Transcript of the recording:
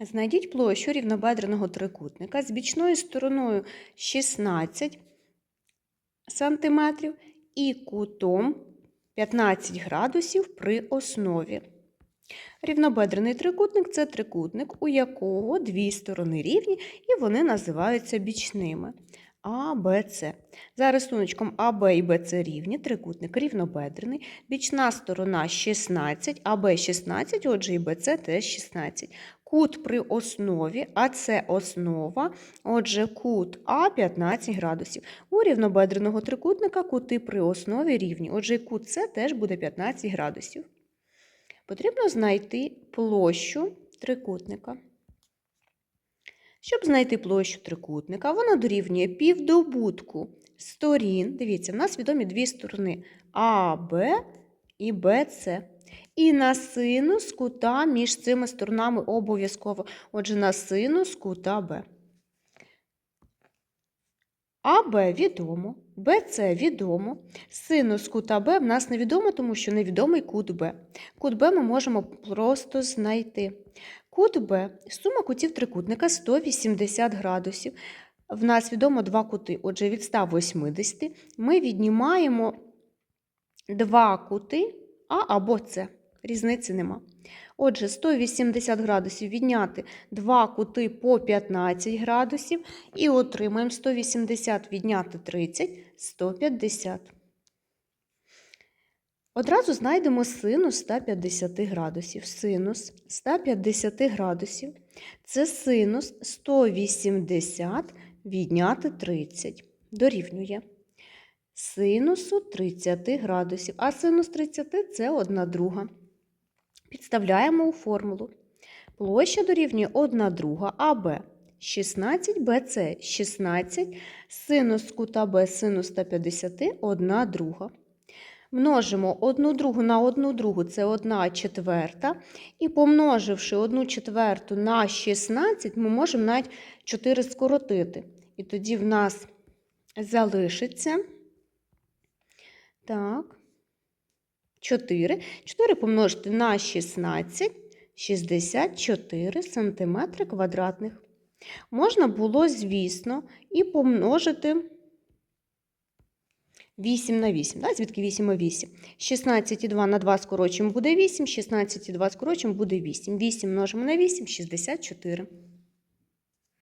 Знайдіть площу рівнобедреного трикутника з бічною стороною 16 см і кутом 15 градусів при основі. Рівнобедрений трикутник це трикутник, у якого дві сторони рівні, і вони називаються бічними. А, Б, С. За рисуночком АБ і БЦ рівні, трикутник рівнобедрений, бічна сторона 16, АБ 16, отже і БЦ теж 16. Кут при основі, а це основа, отже, кут А 15 градусів. У рівнобедреного трикутника кути при основі рівні, отже, кут С теж буде 15 градусів. Потрібно знайти площу трикутника. Щоб знайти площу трикутника, вона дорівнює півдобутку сторін. Дивіться, в нас відомі дві сторони АБ і БЦ. І на синус кута між цими сторонами обов'язково. Отже, на синус кута Б. АБ відомо, БЦ відомо. Синус кута Б в нас невідомо, тому що невідомий кут Б. Кут Б ми можемо просто знайти. Кут Б, сума кутів трикутника 180 градусів. В нас відомо два кути. Отже, від 180 ми віднімаємо два кути А або С. Різниці нема. Отже, 180 градусів відняти два кути по 15 градусів і отримаємо 180 відняти 30 150. Одразу знайдемо синус 150 градусів. Синус 150 градусів це синус 180 відняти 30. Дорівнює синусу 30 градусів. А синус 30 це 1 друга. Підставляємо у формулу. Площа дорівнює 1 друга АБ 16 БЦ 16, синус кута Б синус 150 1 друга. Множимо 1 другу на 1 другу це 1 четверта. І помноживши 1 четверту на 16, ми можемо навіть 4 скоротити. І тоді в нас залишиться. Так. 4. 4 помножити на 16, 64 см квадратних. Можна було, звісно, і помножити 8 на 8. Да? Звідки 8 і 8? 16 і 2 на 2 скорочуємо буде 8, 16 і 2 скорочуємо буде 8. 8 множимо на 8, 64.